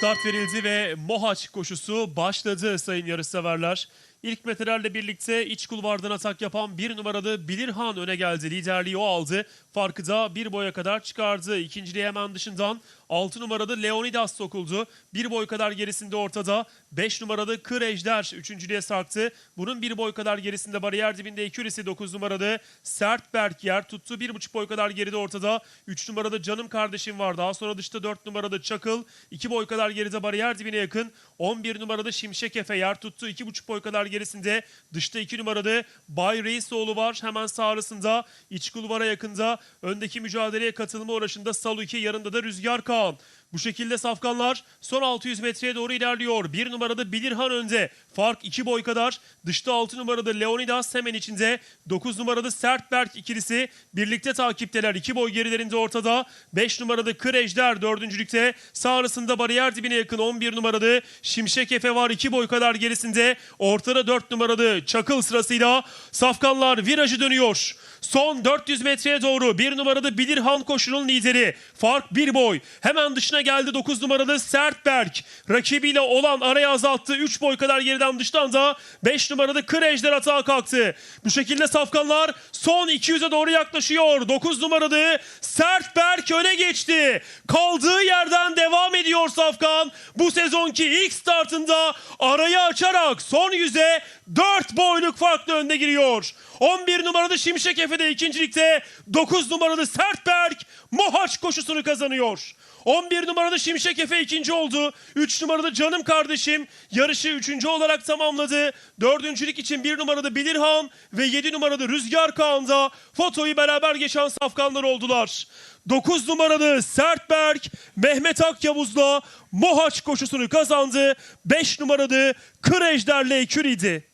Start verildi ve Mohaç koşusu başladı sayın yarışseverler. İlk metrelerle birlikte iç kulvardan atak yapan bir numaralı Bilirhan öne geldi. Liderliği o aldı. Farkı da bir boya kadar çıkardı. İkinciliği hemen dışından 6 numaralı Leonidas sokuldu. Bir boy kadar gerisinde ortada. 5 numaralı Kır Ejder üçüncülüğe sarktı. Bunun bir boy kadar gerisinde bariyer dibinde Ekürisi 9 numaralı Sertberk yer tuttu. Bir buçuk boy kadar geride ortada. 3 numaralı Canım Kardeşim var. Daha sonra dışta 4 numaralı Çakıl. 2 boy kadar geride bariyer dibine yakın. 11 numaralı Şimşek Efe yer tuttu. 2,5 boy kadar gerisinde dışta 2 numaralı Bay Reisoğlu var. Hemen sağ arasında iç kulvara yakında öndeki mücadeleye katılma uğraşında Salu 2 yanında da Rüzgar Kağan. Bu şekilde safkanlar son 600 metreye doğru ilerliyor. Bir numarada Bilirhan önde. Fark 2 boy kadar. Dışta 6 numarada Leonidas hemen içinde. 9 numarada Sertberk ikilisi birlikte takipteler. 2 boy gerilerinde ortada. 5 numarada Kır Ejder dördüncülükte. Sağ arasında bariyer dibine yakın 11 numaralı Şimşek Efe var. 2 boy kadar gerisinde. Ortada 4 numaralı Çakıl sırasıyla safkanlar virajı dönüyor. Son 400 metreye doğru bir numaralı Bilirhan koşunun lideri. Fark 1 boy. Hemen dışına geldi 9 numaralı Sertberk. Rakibiyle olan araya azalttı. 3 boy kadar geriden dıştan da 5 numaralı Kır Ejder atağa kalktı. Bu şekilde safkanlar son 200'e doğru yaklaşıyor. 9 numaralı Sertberk öne geçti. Kaldığı yerden devam ediyor Safkan. Bu sezonki ilk startında arayı açarak son yüze 4 boyluk farklı önde giriyor. 11 numaralı Şimşek Efe de ikincilikte 9 numaralı Sertberk Mohaç koşusunu kazanıyor. 11 numaralı Şimşek Efe ikinci oldu. 3 numaralı Canım Kardeşim yarışı üçüncü olarak tamamladı. Dördüncülük için 1 numaralı Bilirhan ve 7 numaralı Rüzgar Kağan'da fotoyu beraber geçen safkanlar oldular. 9 numaralı Sertberk Mehmet Akyavuz'la Mohaç koşusunu kazandı. 5 numaralı Kır Ejder'le eküriydi.